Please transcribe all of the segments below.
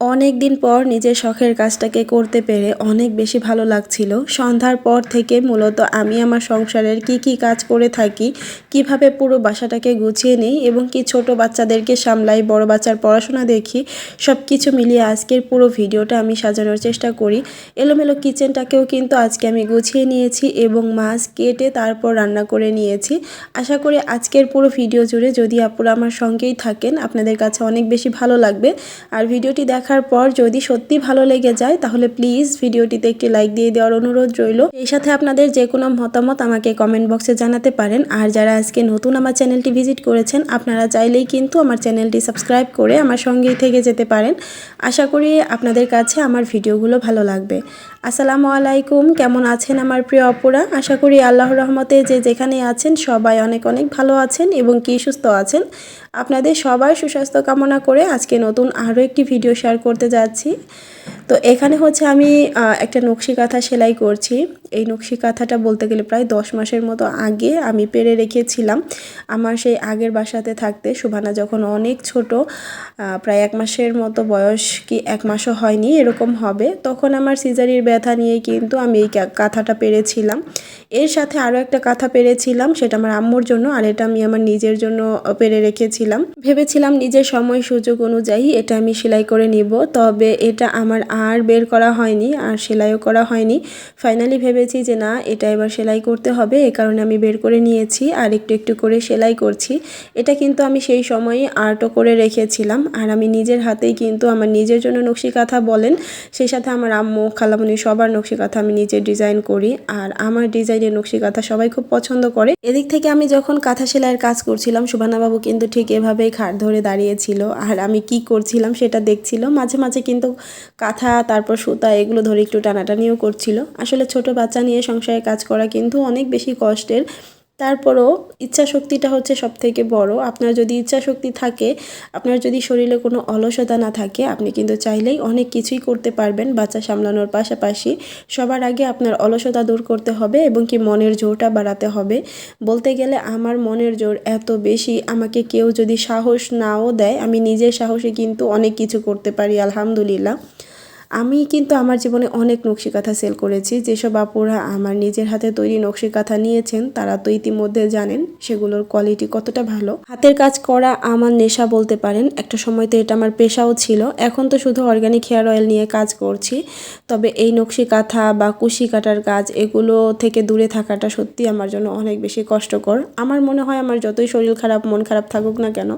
অনেক দিন পর নিজের শখের কাজটাকে করতে পেরে অনেক বেশি ভালো লাগছিল। সন্ধ্যার পর থেকে মূলত আমি আমার সংসারের কি কি কাজ করে থাকি, কীভাবে পুরো বাসাটাকে গুছিয়ে নিই এবং কি ছোট বাচ্চাদেরকে সামলাই, বড় বাচ্চার পড়াশোনা দেখি সব কিছু মিলিয়ে আজকের পুরো ভিডিওটা আমি সাজানোর চেষ্টা করি। এলোমেলো কিচেনটাকেও কিন্তু আজকে আমি গুছিয়ে নিয়েছি এবং মাছ কেটে তারপর রান্না করে নিয়েছি। আশা করি আজকের পুরো ভিডিও জুড়ে যদি আপুরা আমার সঙ্গেই থাকেন, আপনাদের কাছে অনেক বেশি ভালো লাগবে। আর ভিডিওটি দেখার পর যদি সত্যি ভালো লেগে যায়, তাহলে প্লিজ ভিডিওটিতে একটি লাইক দিয়ে দেওয়ার অনুরোধ রইল। এই সাথে আপনাদের যে কোনো মতামত আমাকে কমেন্ট বক্সে জানাতে পারেন। আর যারা আজকে নতুন আমার চ্যানেলটি ভিজিট করেছেন, আপনারা চাইলেই কিন্তু আমার চ্যানেলটি সাবস্ক্রাইব করে আমার সঙ্গেই থেকে যেতে পারেন। আশা করি আপনাদের কাছে আমার ভিডিওগুলো ভালো লাগবে। আসসালামু আলাইকুম। কেমন আছেন আমার প্রিয় অপরা আশা করি আল্লাহর রহমতে যে যেখানে আছেন সবাই অনেক অনেক ভালো আছেন এবং কি সুস্থ আছেন। আপনাদের সবার সুস্বাস্থ্য কামনা করে আজকে নতুন আরও একটি ভিডিও শেয়ার করতে যাচ্ছি। তো এখানে হচ্ছে আমি একটা নকশি কাঁথা সেলাই করছি। এই নকশি কাঁথাটা বলতে গেলে প্রায় দশ মাসের মতো আগে আমি পেরে রেখেছিলাম। আমার সেই আগের বাসাতে থাকতে সুভানা যখন অনেক ছোট প্রায় এক মাসের মতো বয়স কি এক মাসও হয়নি, এরকম হবে। তখন আমার সিজারির ব্যথা নিয়ে কিন্তু আমি এই কাঁথাটা পেরেছিলাম। এর সাথে আরও একটা কাঁথা পেরেছিলাম, সেটা আমার আম্মুর জন্য, আর এটা আমি আমার নিজের জন্য পেরে রেখেছিলাম। ভেবেছিলাম নিজের সময় সুযোগ অনুযায়ী এটা আমি সেলাই করে নিব, তবে এটা আমার আর বের করা হয়নি, আর সেলাইও করা হয়নি। ফাইনালি ভেবেছি যে না, এটা এবার সেলাই করতে হবে, এ কারণে আমি বের করে নিয়েছি, আর একটু একটু করে সেলাই করছি। এটা কিন্তু আমি সেই সময়ই আর্টও করে রেখেছিলাম, আর আমি নিজের হাতেই কিন্তু আমার নিজের জন্য নকশি কাঁথা বলেন, সেই সাথে আমার আম্মু, খালামুনি সবার নকশি কাঁথা আমি নিজে ডিজাইন করি, আর আমার ডিজাইনের নকশি কাঁথা সবাই খুব পছন্দ করে। এদিক থেকে আমি যখন কাঁথা সেলাইয়ের কাজ করছিলাম সুবানাবাবু কিন্তু ঠিক এভাবেই খাট ধরে দাঁড়িয়েছিল, আর আমি কি করছিলাম সেটা দেখছিল, মাঝে মাঝে কিন্তু কাঁথা তারপর সুতা এগুলো ধরে একটু টানাটানিও করছিল। আসলে ছোট বাচ্চা নিয়ে সংসারে কাজ করা কিন্তু অনেক বেশি কষ্টের। তারপরও ইচ্ছা শক্তিটা হচ্ছে সব থেকে বড়। আপনার যদি ইচ্ছা শক্তি থাকে, আপনার যদি শরীরে কোনো অলসতা না থাকে, আপনি কিন্তু চাইলেই অনেক কিছুই করতে পারবেন বাচ্চা সামলানোর পাশাপাশি। সবার আগে আপনার অলসতা দূর করতে হবে এবং কি মনের জোরটা বাড়াতে হবে। বলতে গেলে আমার মনের জোর এত বেশি, আমাকে কেউ যদি সাহস নাও দেয়, আমি নিজের সাহসে কিন্তু অনেক কিছু করতে পারি, আলহামদুলিল্লাহ। আমি কিন্তু আমার জীবনে অনেক নকশি কাঁথা সেল করেছি। যেসব আপুরা আমার নিজের হাতে তৈরি নকশি কাঁথা নিয়েছেন, তারা তো ইতিমধ্যে জানেন সেগুলোর কোয়ালিটি কতটা ভালো। হাতের কাজ করা আমার নেশা বলতে পারেন। একটা সময় তো এটা আমার পেশাও ছিল। এখন তো শুধু অর্গানিক হেয়ার অয়েল নিয়ে কাজ করছি। তবে এই নকশি কাঁথা বা কুশি কাটার কাজ, এগুলো থেকে দূরে থাকাটা সত্যি আমার জন্য অনেক বেশি কষ্টকর। আমার মনে হয় আমার যতই শরীর খারাপ, মন খারাপ থাকুক না কেন,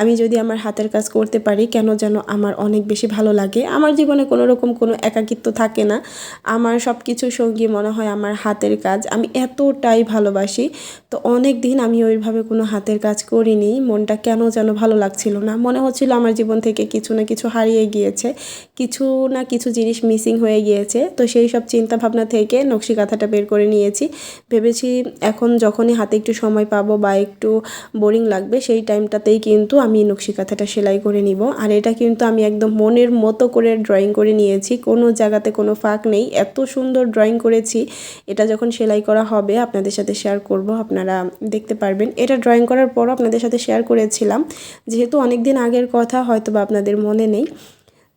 আমি যদি আমার হাতের কাজ করতে পারি, কেন যেন আমার অনেক বেশি ভালো লাগে। আমার জীবনে কোনো রকম কোনো একাকিত্ব থাকে না। আমার সব কিছুর সঙ্গী মনে হয় আমার হাতের কাজ। আমি এতটাই ভালোবাসি। তো অনেক দিন আমি ওইভাবে কোনো হাতের কাজ করিনি। মনটা কেন যেন ভালো লাগছিল না। মনে হচ্ছিল আমার জীবন থেকে কিছু না কিছু হারিয়ে গিয়েছে। কিছু না কিছু জিনিস মিসিং হয়ে গিয়েছে। তো সেই সব চিন্তা ভাবনা থেকে নকশি কাঁথাটা বের করে নিয়েছি। ভেবেছি এখন যখনই হাতে একটু সময় পাবো বা একটু বোরিং লাগবে, সেই টাইমটাতেই কিন্তু আমি নকশি কাঁথাটা সেলাই করে নিব। আর এটা কিন্তু আমি একদম মনের মতো করে ড্রয়িং করে নিয়েছি। কোনো জায়গাতে কোনো ফাঁক নেই। এত সুন্দর ড্রয়িং করেছি। এটা যখন সেলাই করা হবে, আপনাদের সাথে শেয়ার করব। আপনারা দেখতে পারবেন। এটা ড্রয়িং করার পরও আপনাদের সাথে শেয়ার করেছিলাম। যেহেতু অনেক দিন আগের কথা হয়তো বা আপনাদের মনে নেই।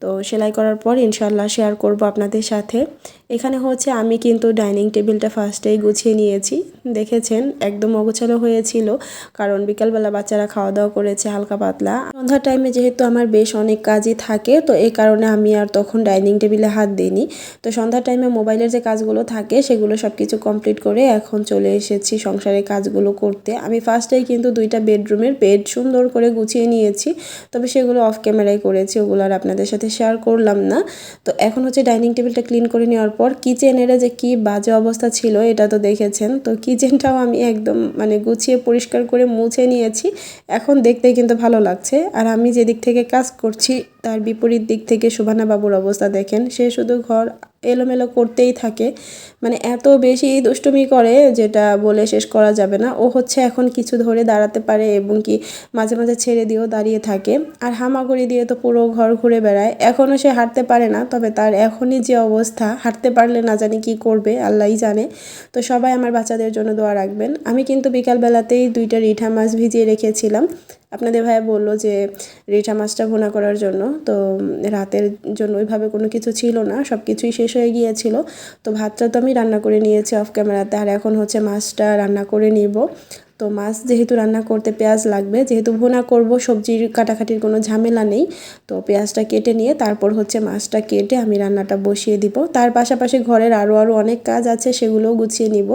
তো সেলাই করার পর ইনশাল্লাহ শেয়ার করব আপনাদের সাথে। এখানে হচ্ছে আমি কিন্তু ডাইনিং টেবিলটা ফার্স্টেই গুছিয়ে নিয়েছি। দেখেছেন, একদম অগোছালো হয়েছিল, কারণ বিকালবেলা বাচ্চারা খাওয়া দাওয়া করেছে হালকা পাতলা। সন্ধ্যার টাইমে যেহেতু আমার বেশ অনেক কাজই থাকে, তো এই কারণে আমি আর তখন ডাইনিং টেবিলে হাত দিইনি। তো সন্ধ্যার টাইমে মোবাইলের যে কাজগুলো থাকে, সেগুলো সব কিছু কমপ্লিট করে এখন চলে এসেছি সংসারের কাজগুলো করতে। আমি ফার্স্টেই কিন্তু দুইটা বেডরুমের বেড সুন্দর করে গুছিয়ে নিয়েছি, তবে সেগুলো অফ ক্যামেরায় করেছি, ওগুলো আর আপনাদের সাথে শেয়ার করলাম না। তো এখন হচ্ছে ডাইনিং টেবিলটা ক্লিন করে নেওয়ার পর কিচেনের যে কি বাজে অবস্থা ছিল, এটা তো দেখেছেন। তো কিচেনটাও আমি একদম মানে গুছিয়ে পরিষ্কার করে মুছে নিয়েছি। এখন দেখতে কিন্তু ভালো লাগছে। আর আমি যেদিক থেকে কাজ করছি, তার বিপরীত দিক থেকে শোভানা বাবুর অবস্থা দেখেন। সে শুধু ঘর এলোমেলো করতেই থাকে। মানে এত বেশি দুষ্টুমি করে যেটা বলে শেষ করা যাবে না। ও হচ্ছে এখন কিছু ধরে দাঁড়াতে পারে এবং কি মাঝে মাঝে ছেড়ে দিয়েও দাঁড়িয়ে থাকে। আর হামাগুড়ি দিয়ে তো পুরো ঘর ঘুরে বেড়ায়। এখনও সে হাঁটতে পারে না, তবে তার এখনই যে অবস্থা, হাঁটতে পারলে না জানি কি করবে, আল্লাহই জানে। তো সবাই আমার বাচ্চাদের জন্য দোয়া রাখবেন। আমি কিন্তু বিকালবেলাতেই দুইটা রিঠা মাছ ভিজিয়ে রেখেছিলাম। আপনাদের ভাইয়া বলল যে রিঠা মাছটা ভোনা করার জন্য, তো রাতের জন্য ওইভাবে কোনো কিছু ছিল না সব কিছুই শেষ হয়ে গিয়েছিল। তো ভাতটা তো আমি রান্না করে নিয়েছি অফ ক্যামেরাতে আর এখন হচ্ছে মাছটা রান্না করে নিব। তো মাছ যেহেতু রান্না করতে পেঁয়াজ লাগবে, যেহেতু ভুনা করব, সবজির কাটাকাটির কোনো ঝামেলা নেই, তো পেঁয়াজটা কেটে নিয়ে তারপর হচ্ছে মাছটা কেটে আমি রান্নাটা বসিয়ে দিব। তার পাশাপাশি ঘরের আরও আরও অনেক কাজ আছে, সেগুলোও গুছিয়ে নিব।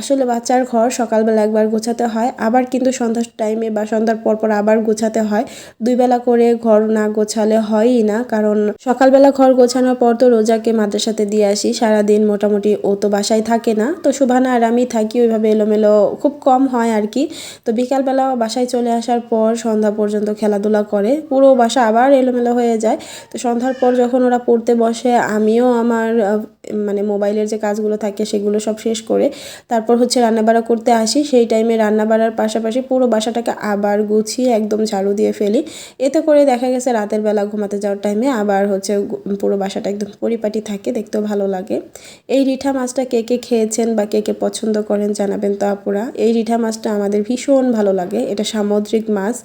আসলে বাচ্চার ঘর সকালবেলা একবার গোছাতে হয়, আবার কিন্তু সন্ধ্যার টাইমে বা সন্ধ্যার পরপর আবার গোছাতে হয়। দুই বেলা করে ঘর না গোছালে হয়ই না, কারণ সকালবেলা ঘর গোছানোর পর তো রোজাকে মাদ্রাসাতে দিয়ে আসি, সারাদিন মোটামুটি ও তো বাসায় থাকে না। তো শুভানা আর আমি থাকি, ওইভাবে এলোমেলো খুব কম হয় আর কি তো বিকালবেলা বাসায় চলে আসার পর সন্ধ্যা পর্যন্ত খেলাধুলা করে। পুরো বাসা আবার এলোমেলো হয়ে যায়। তো সন্ধ্যার পর যখন ওরা পড়তে বসে, আমিও আমার মানে মোবাইলের যে কাজগুলো থাকে সেগুলো সব শেষ করে তারপর হচ্ছে রান্নাবাড়া করতে আসি। সেই টাইমে রান্নাবাড়ার পাশাপাশি পুরো বাসাটাকে আবার গুছিয়ে একদম ঝাড়ু দিয়ে ফেলি। এতে করে দেখা গেছে রাতের বেলা ঘুমাতে যাওয়ার টাইমে আবার হচ্ছে পুরো বাসাটা একদম পরিপাটি থাকে, দেখতেও ভালো লাগে। এই রিঠা মাছটা কে কে খেয়েছেন বা কে কে পছন্দ করেন জানাবেন তো আপুরা। এই রিঠা মাছটা আমাদের ভীষণ ভালো লাগে। এটা সামুদ্রিক মাছ।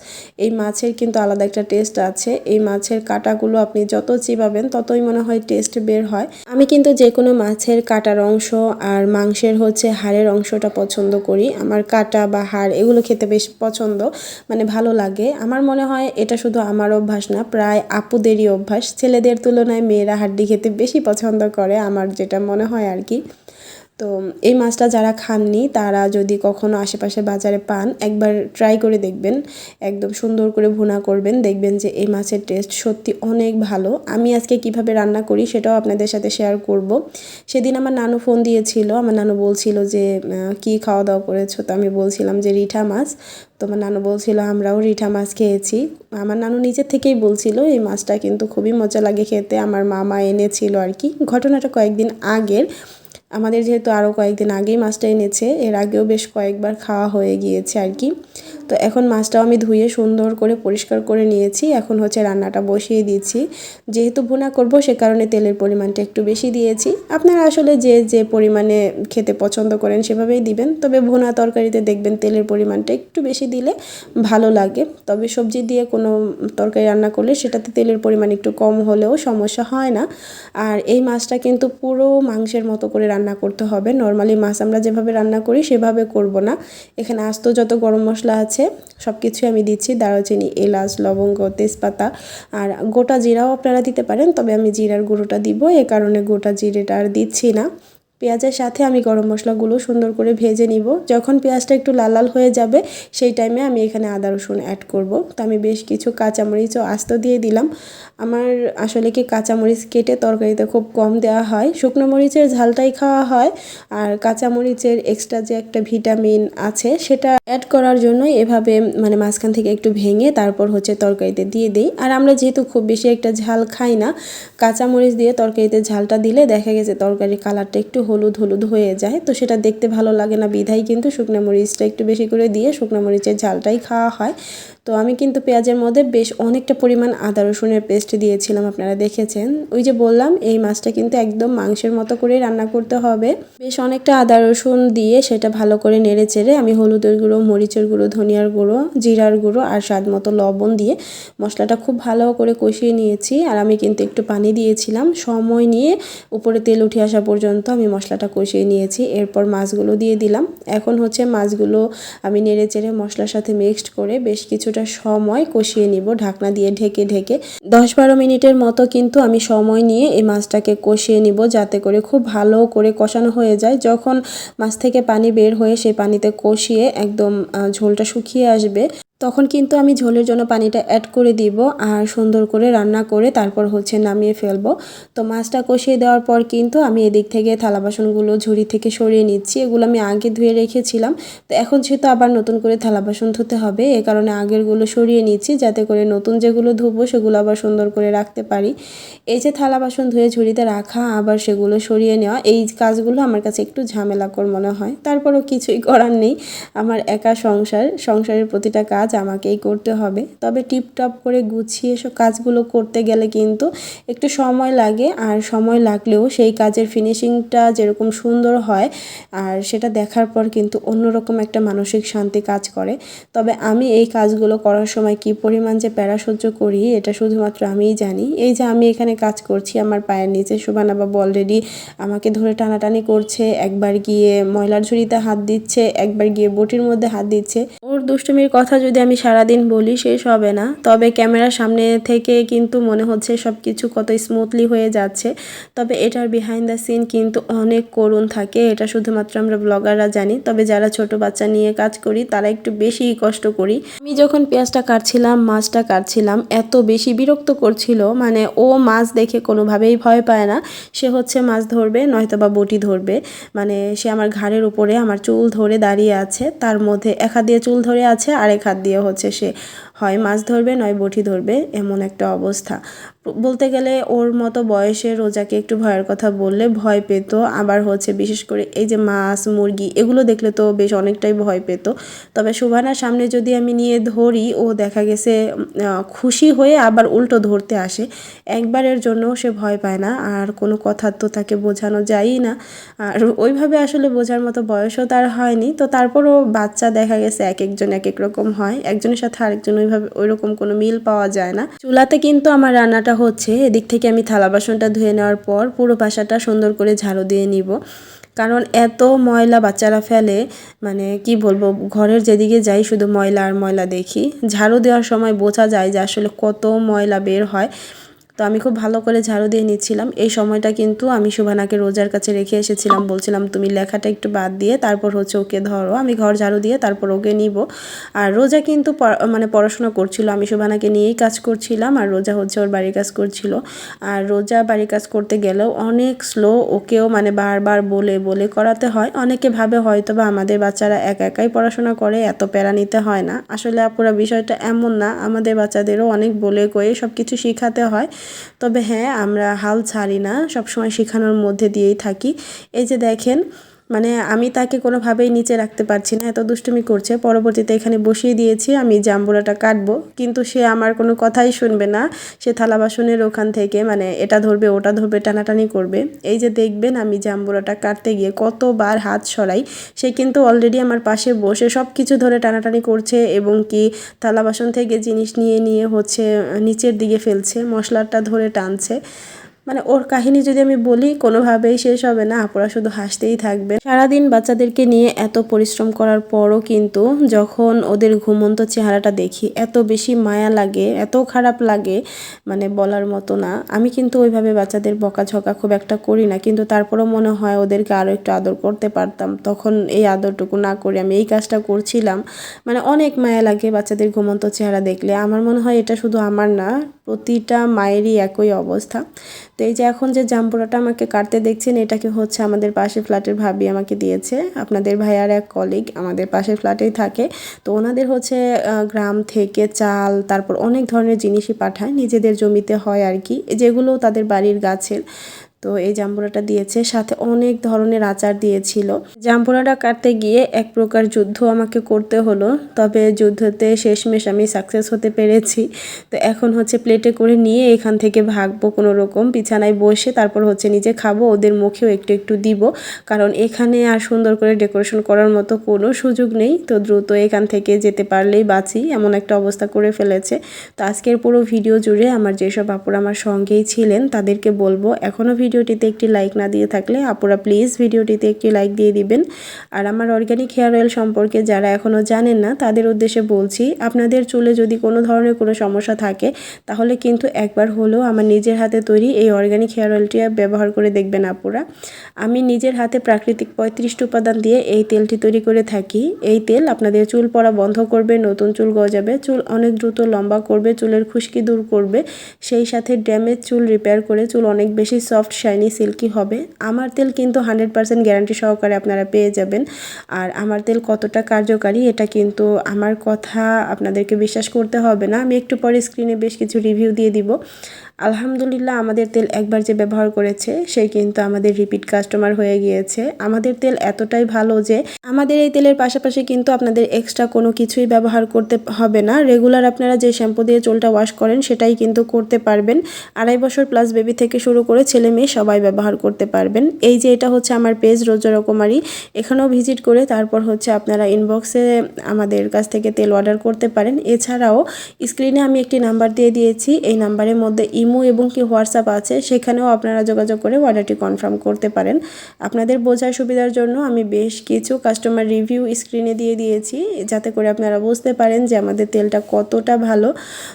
এই মাছের কিন্তু আলাদা একটা টেস্ট আছে। এই মাছের কাঁটাগুলো আপনি যত চিবাবেন, ততই মনে হয় টেস্ট বের হয়। আমি কিন্তু যে কোনো মাছের কাটার অংশ আর মাংসের হচ্ছে হাড়ের অংশটা পছন্দ করি। আমার কাটা বা হাড় এগুলো খেতে বেশ পছন্দ মানে ভালো লাগে। আমার মনে হয় এটা শুধু আমার অভ্যাস না, প্রায় আপুদেরই অভ্যাস। ছেলেদের তুলনায় মেয়েরা হাড্ডি খেতে বেশি পছন্দ করে, আমার যেটা মনে হয় আর কি। তো এই মাছটা যারা খাননি, তারা যদি কখনো আশেপাশে বাজারে পান, একবার ট্রাই করে দেখবেন। একদম সুন্দর করে ভুনা করবেন, দেখবেন যে এই মাছের টেস্ট সত্যি অনেক ভালো। আমি আজকে কীভাবে রান্না করি সেটাও আপনাদের সাথে শেয়ার করব। সেদিন আমার নানু ফোন দিয়েছিল, আমার নানু বলছিল যে কি খাওয়া দাওয়া করেছ? তো আমি বলছিলাম যে, রিঠা মাছ। তো আমার নানু বলছিল, আমরাও রিঠা মাছ খেয়েছি। আমার নানু নিজের থেকেই বলছিল, এই মাছটা কিন্তু খুবই মজা লাগে খেতে। আমার মামা এনেছিল আর কি। ঘটনাটা কয়েকদিন আগের। আমাদের যেহেতু আরও কয়েকদিন আগেই মাছটা এনেছে, এর আগেও বেশ কয়েকবার খাওয়া হয়ে গিয়েছে আর কি। তো এখন মাছটাও আমি ধুয়ে সুন্দর করে পরিষ্কার করে নিয়েছি, এখন হচ্ছে রান্নাটা বসিয়ে দিচ্ছি। যেহেতু ভুনা করব, সে কারণে তেলের পরিমাণটা একটু বেশি দিয়েছি। আপনারা আসলে যে যে পরিমাণে খেতে পছন্দ করেন সেভাবেই দিবেন, তবে ভুনা তরকারিতে দেখবেন তেলের পরিমাণটা একটু বেশি দিলে ভালো লাগে। তবে সবজি দিয়ে কোনো তরকারি রান্না করলে সেটাতে তেলের পরিমাণ একটু কম হলেও সমস্যা হয় না। আর এই মাছটা কিন্তু পুরো মাংসের মতো করে রান্না করতে হবে। নর্মালি মাছ আমরা যেভাবে রান্না করি সেভাবে করব না। এখানে আস্ত যত গরম মশলা আছে সব কিছুই আমি দিচ্ছি। দারুচিনি, এলাচ, লবঙ্গ, তেজপাতা আর গোটা জিরাও আপনারা দিতে পারেন। তবে আমি জিরার গুঁড়োটা দিব। এ কারণে গোটা জিরেটা আর দিচ্ছি না। পেঁয়াজের সাথে আমি গরম মশলাগুলো সুন্দর করে ভেজে নিব। যখন পেঁয়াজটা একটু লাল লাল হয়ে যাবে, সেই টাইমে আমি এখানে আদা রসুন অ্যাড করব। তো আমি বেশ কিছু কাঁচামরিচও আস্ত দিয়ে দিলাম। আমার আসলে কি কাঁচামরিচ কেটে তরকারিতে খুব কম দেওয়া হয়। শুকনো মরিচের ঝালটাই খাওয়া হয়, আর কাঁচামরিচের এক্সট্রা যে একটা ভিটামিন আছে, সেটা অ্যাড করার জন্য এভাবে মানে মাঝখান থেকে একটু ভেঙে তারপর হচ্ছে তরকারিতে দিয়ে দিই। আর আমরা যেহেতু খুব বেশি একটা ঝাল খাই না, কাঁচামরিচ দিয়ে তরকারিতে ঝালটা দিলে দেখা গেছে তরকারির কালারটা একটু হলুদ হলুদ হয়ে যায়, তো সেটা দেখতে ভালো লাগে না। বিধাই কিন্তু শুকনো মরিচটা একটু বেশি করে দিয়ে শুকনো মরিচের ঝালটাই খাওয়া হয়। তো আমি কিন্তু পেঁয়াজের মধ্যে বেশ অনেকটা পরিমাণ আদা রসুনের পেস্ট দিয়েছিলাম, আপনারা দেখেছেন। ওই যে বললাম, এই মাছটা কিন্তু একদম মাংসের মতো করে রান্না করতে হবে। বেশ অনেকটা আদা রসুন দিয়ে সেটা ভালো করে নেড়ে চেড়ে আমি হলুদের গুঁড়ো, মরিচের গুঁড়ো, ধনিয়ার গুঁড়ো, জিরার গুঁড়ো আর স্বাদ মতো লবণ দিয়ে মশলাটা খুব ভালো করে কষিয়ে নিয়েছি আর আমি কিন্তু একটু পানি দিয়েছিলাম। সময় নিয়ে উপরে তেল উঠে আসা পর্যন্ত আমি মশলাটা কষিয়ে নিয়েছি, এরপর মাছগুলো দিয়ে দিলাম। এখন হচ্ছে মাছগুলো আমি নেড়ে চেড়ে মশলার সাথে মিক্সড করে বেশ কিছুটা সময় কষিয়ে নিব, ঢাকনা দিয়ে ঢেকে ঢেকে। দশ বারো মিনিটের মতো কিন্তু আমি সময় নিয়ে এই মাছটাকে কষিয়ে নিব যাতে করে খুব ভালো করে কষানো হয়ে যায়। যখন মাছ থেকে পানি বের হয়ে সেই পানিতে কষিয়ে একদম ঝোলটা শুকিয়ে আসবে তখন কিন্তু আমি ঝোলের জন্য পানিটা অ্যাড করে দিব আর সুন্দর করে রান্না করে তারপর হচ্ছে নামিয়ে ফেলব। তো মাছটা কষিয়ে দেওয়ার পর কিন্তু আমি এদিক থেকে থালা বাসনগুলো ঝুড়ি থেকে সরিয়ে নিচ্ছি। এগুলো আমি আগে ধুয়ে রেখেছিলাম। তো এখন যেহেতু আবার নতুন করে থালা বাসন ধুতে হবে, এ কারণে আগেরগুলো সরিয়ে নিচ্ছি যাতে করে নতুন যেগুলো ধুবো সেগুলো আবার সুন্দর করে রাখতে পারি। এই যে থালা বাসন ধুয়ে ঝুড়িতে রাখা, আবার সেগুলো সরিয়ে নেওয়া, এই কাজগুলো আমার কাছে একটু ঝামেলাকর মনে হয়। তারপরও কিছুই করার নেই। আমার একা সংসার, সংসারের প্রতিটা কাজ কাজ আমাকেই করতে হবে। তবে টিপটপ করে গুছিয়ে সব কাজগুলো করতে গেলে কিন্তু একটু সময় লাগে আর সময় লাগলেও সেই কাজের ফিনিশিংটা যেরকম সুন্দর হয় আর সেটা দেখার পর কিন্তু অন্যরকম একটা মানসিক শান্তি কাজ করে। তবে আমি এই কাজগুলো করার সময় কি পরিমাণ যে প্যারা সহ্য করি এটা শুধুমাত্র আমিই জানি। এই যে আমি এখানে কাজ করছি, আমার পায়ের নিচে সুবানা বাবু অলরেডি আমাকে ধরে টানাটানি করছে, একবার গিয়ে ময়লার ঝুড়িতে হাত দিচ্ছে, একবার গিয়ে বটির মধ্যে হাত দিচ্ছে। ওর দুষ্টুমির কথা যদি আমি সারাদিন বলি, শেষ হবে না। তবে ক্যামেরার সামনে থেকে কিন্তু মনে হচ্ছে সব কিছু কত স্মুথলি হয়ে যাচ্ছে। তবে এটার বিহাইন্ড দ্য সিন কিন্তু অনেক করুণ থাকে। এটা শুধুমাত্র আমরা ব্লগাররা জানি। তবে যারা ছোট বাচ্চা নিয়ে কাজ করি, তারা একটু বেশি কষ্ট করি। আমি যখন পেঁয়াজটা কাটছিলাম, মাছটা কাটছিলাম, এত বেশি বিরক্ত করছিল। মানে ও মাছ দেখে কোনোভাবেই ভয় পায় না। সে হচ্ছে মাছ ধরবে নয়তো বা বটি ধরবে। মানে সে আমার ঘাড়ের উপরে আমার চুল ধরে দাঁড়িয়ে আছে। তার মধ্যে এক হাত দিয়ে চুল ধরে আছে, আরেক হাত দিয়ে হচ্ছে সে হয়, মাছ ধরবে নয়, বটি ধরবে, এমন একটা অবস্থা। বলতে গেলে ওর মতো বয়সে রোজাকে একটু ভয়ের কথা বললে ভয় পেত। আবার হচ্ছে বিশেষ করে এই যে মাছ, মুরগি, এগুলো দেখলে তো বেশ অনেকটাই ভয় পেত। তবে শোভানার সামনে যদি আমি নিয়ে ধরি, ও দেখা গেছে খুশি হয়ে আবার উল্টো ধরতে আসে। একবারের জন্য সে ভয় পায় না, আর কোনো কথা তো তাকে বোঝানো যায়ই না। আর ওইভাবে আসলে বোঝার মতো বয়সও তার হয়নি। তো তারপরও বাচ্চা দেখা গেছে, এক একজন এক এক রকম হয়। একজনের সাথে আরেকজন ওইভাবে ওই রকম কোনো মিল পাওয়া যায় না। চুলাতে কিন্তু আমার রান্নাটা হচ্ছে, এদিক থেকে আমি থালা বাসনটা ধুয়ে নেওয়ার পর পুরো বাসাটা সুন্দর করে ঝাড়ু দিয়ে নিব। কারণ এত ময়লা বাচ্চারা ফেলে মানে কি বলব, ঘরের যেদিকে যাই শুধু ময়লা আর ময়লা দেখি। ঝাড়ু দেওয়ার সময় বোঝা যায় যে আসলে কত ময়লা বের হয়। তো আমি খুব ভালো করে ঝাড়ু দিয়ে নিচ্ছিলাম। এই সময়টা কিন্তু আমি শোভানাকে রোজার কাছে রেখে এসেছিলাম। বলছিলাম, তুমি লেখাটা একটু বাদ দিয়ে তারপর হচ্ছে ওকে ধরো। আমি ঘর ঝাড়ু দিয়ে তারপর ওকে নিব। আর রোজা কিন্তু মানে পড়াশোনা করছিল। আমি শোভানাকে নিয়েই কাজ করছিলাম আর রোজা হচ্ছে ওর বাড়ির কাজ করছিল। আর রোজা বাড়ির কাজ করতে গেলেও অনেক স্লো ওকেও মানে বারবার বলে বলে করাতে হয়। অনেকে ভাবে হয়তো বা আমাদের বাচ্চারা একা একাই পড়াশোনা করে, এত প্যারা নিতে হয় না। আসলে পুরো বিষয়টা এমন না। আমাদের বাচ্চাদেরও অনেক বলে কয়ে সব কিছু শেখাতে হয়। তবে হ্যাঁ আমরা হাল ছাড়ি না সবসময় শেখানোর মধ্যে দিয়েই থাকি। এই যে দেখেন মানে আমি তাকে কোনোভাবেই নিচে রাখতে পারছি না, এত দুষ্টুমি করছে। পরবর্তীতে এখানে বসিয়ে দিয়েছি, আমি জাম্বুরাটা কাটবো। কিন্তু সে আমার কোনো কথাই শুনবে না। সে থালা বাসনের ওখান থেকে মানে এটা ধরবে, ওটা ধরবে, টানাটানি করবে। এই যে দেখবেন আমি জাম্বুরাটা কাটতে গিয়ে কতবার হাত সরাই। সে কিন্তু অলরেডি আমার পাশে বসে সব কিছু ধরে টানাটানি করছে এবং কি থালা বাসন থেকে জিনিস নিয়ে নিয়ে হচ্ছে নিচের দিকে ফেলছে, মশলাটা ধরে টানছে। মানে ওর কাহিনী যদি আমি বলি, কোনোভাবেই শেষ হবে না। আপুরা শুধু হাসতেই থাকবে। সারাদিন বাচ্চাদেরকে নিয়ে এত পরিশ্রম করার পরও কিন্তু যখন ওদের ঘুমন্ত চেহারাটা দেখি, এত বেশি মায়া লাগে, এত খারাপ লাগে মানে বলার মতো না। আমি কিন্তু ওইভাবে বাচ্চাদের বকাঝকা খুব একটা করি না। কিন্তু তারপরও মনে হয় ওদেরকে আরও একটু আদর করতে পারতাম। তখন এই আদরটুকু না করে আমি এই কাজটা করছিলাম। মানে অনেক মায়া লাগে বাচ্চাদের ঘুমন্ত চেহারা দেখলে। আমার মনে হয় এটা শুধু আমার না, প্রতিটা মায়েরই একই অবস্থা। তো এই যে এখন যে জাম্পুরাটা আমাকে কাটতে দেখছেন এটাকে হচ্ছে আমাদের পাশের ফ্ল্যাটের ভাবি আমাকে দিয়েছে। আপনাদের ভাইয়ার এক কলিগ আমাদের পাশের ফ্ল্যাটেই থাকে। তো ওনাদের হচ্ছে গ্রাম থেকে চাল, তারপর অনেক ধরনের জিনিসই পাঠায়, নিজেদের জমিতে হয় আর কি, যেগুলো তাদের বাড়ির গাছের। তো এই জাম্বুরাটা দিয়েছে, সাথে অনেক ধরনের আচার দিয়েছিল। জাম্বুরাটা কাটতে গিয়ে এক প্রকার যুদ্ধ আমাকে করতে হলো, তবে যুদ্ধতে শেষমেশ আমি সাকসেস হতে পেরেছি। তো এখন হচ্ছে প্লেটে করে নিয়ে এখান থেকে ভাগবো কোনো রকম, বিছানায় বসে তারপর হচ্ছে নিজে খাব, ওদের মুখেও একটু একটু দিব, কারণ এখানে আর সুন্দর করে ডেকোরেশন করার মতো কোনো সুযোগ নেই। তো দ্রুত এখান থেকে যেতে পারলেই বাঁচি, এমন একটা অবস্থা করে ফেলেছে। তো আজকের পুরো ভিডিও জুড়ে আমার যেসব আপুরা আমার সঙ্গেই ছিলেন, তাদেরকে বলব এখনও ভিডিওটিতে একটি লাইক না দিয়ে থাকলে আপুরা প্লিজ ভিডিওটিতে একটি লাইক দিয়ে দিবেন। আর আমার অর্গ্যানিক হেয়ার অয়েল সম্পর্কে যারা এখনও জানেন না, তাদের উদ্দেশ্যে বলছি, আপনাদের চুলে যদি কোনো ধরনের কোনো সমস্যা থাকে, তাহলে কিন্তু একবার হলেও আমার নিজের হাতে তৈরি এই অর্গ্যানিক হেয়ার অয়েলটি ব্যবহার করে দেখবেন আপুরা। আমি নিজের হাতে প্রাকৃতিক পঁয়ত্রিশটি উপাদান দিয়ে এই তেলটি তৈরি করে থাকি। এই তেল আপনাদের চুল পড়া বন্ধ করবে, নতুন চুল গজাবে, চুল অনেক দ্রুত লম্বা করবে, চুলের খুশকি দূর করবে, সেই সাথে ড্যামেজ চুল রিপেয়ার করে চুল অনেক বেশি সফট শাইনি সিল্কি হবে। আমার তেল কিন্তু হান্ড্রেড পারসেন্ট গ্যারান্টি সহকারে আপনারা পেয়ে যাবেন। আর আমার তেল কতটা কার্যকারী, এটা কিন্তু আমার কথা আপনাদেরকে বিশ্বাস করতে হবে না। আমি একটু পরে স্ক্রিনে বেশ কিছু রিভিউ দিয়ে দিব। আলহামদুলিল্লাহ আমাদের তেল একবার যে ব্যবহার করেছে, সে কিন্তু আমাদের রিপিট কাস্টমার হয়ে গিয়েছে। আমাদের তেল এতটাই ভালো যে আমাদের এই তেলের পাশাপাশি কিন্তু আপনাদের এক্সট্রা কোনো কিছুই ব্যবহার করতে হবে না। রেগুলার আপনারা যে শ্যাম্পু দিয়ে চুলটা ওয়াশ করেন, সেটাই কিন্তু করতে পারবেন। আড়াই বছর প্লাস বেবি থেকে শুরু করে ছেলে মেয়ে সবাই ব্যবহার করতে পারবেন। এই যে এটা হচ্ছে আমার পেজ রোজা এখানেও ভিজিট করে তারপর হচ্ছে আপনারা ইনবক্সে আমাদের কাছ থেকে তেল অর্ডার করতে পারেন। এছাড়াও স্ক্রিনে আমি একটি নাম্বার দিয়ে দিয়েছি। এই নাম্বারের মধ্যে ইমো এবং কি হোয়াটসঅ্যাপ আছে, সেখানেও আপনারা যোগাযোগ করে অর্ডারটি কনফার্ম করতে পারেন। আপনাদের বোঝার সুবিধার জন্য আমি বেশ কিছু কাস্টমার রিভিউ স্ক্রিনে দিয়ে দিয়েছি, যাতে করে আপনারা বুঝতে পারেন যে আমাদের তেলটা কতটা ভালো।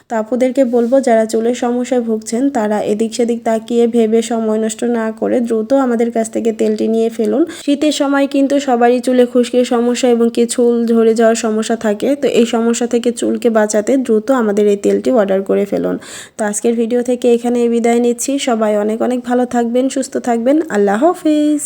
তো আপুদেরকে বলব, যারা চুলের সমস্যায় ভুগছেন, তারা এদিক সেদিক তাকিয়ে ভেবে সময় নষ্ট না করে দ্রুত আমাদের কাছ থেকে তেলটি নিয়ে ফেলুন। শীতের সময় কিন্তু সবারই চুলে খুশকির সমস্যা এবং কি চুল ঝরে যাওয়ার সমস্যা থাকে। তো এই সমস্যা থেকে চুলকে বাঁচাতে দ্রুত আমাদের এই তেলটি অর্ডার করে ফেলুন। তো আজকের ভিডিও থেকে এখানে বিদায় নিচ্ছি। সবাই অনেক অনেক ভালো থাকবেন সুস্থ থাকবেন। আল্লাহ হাফিজ।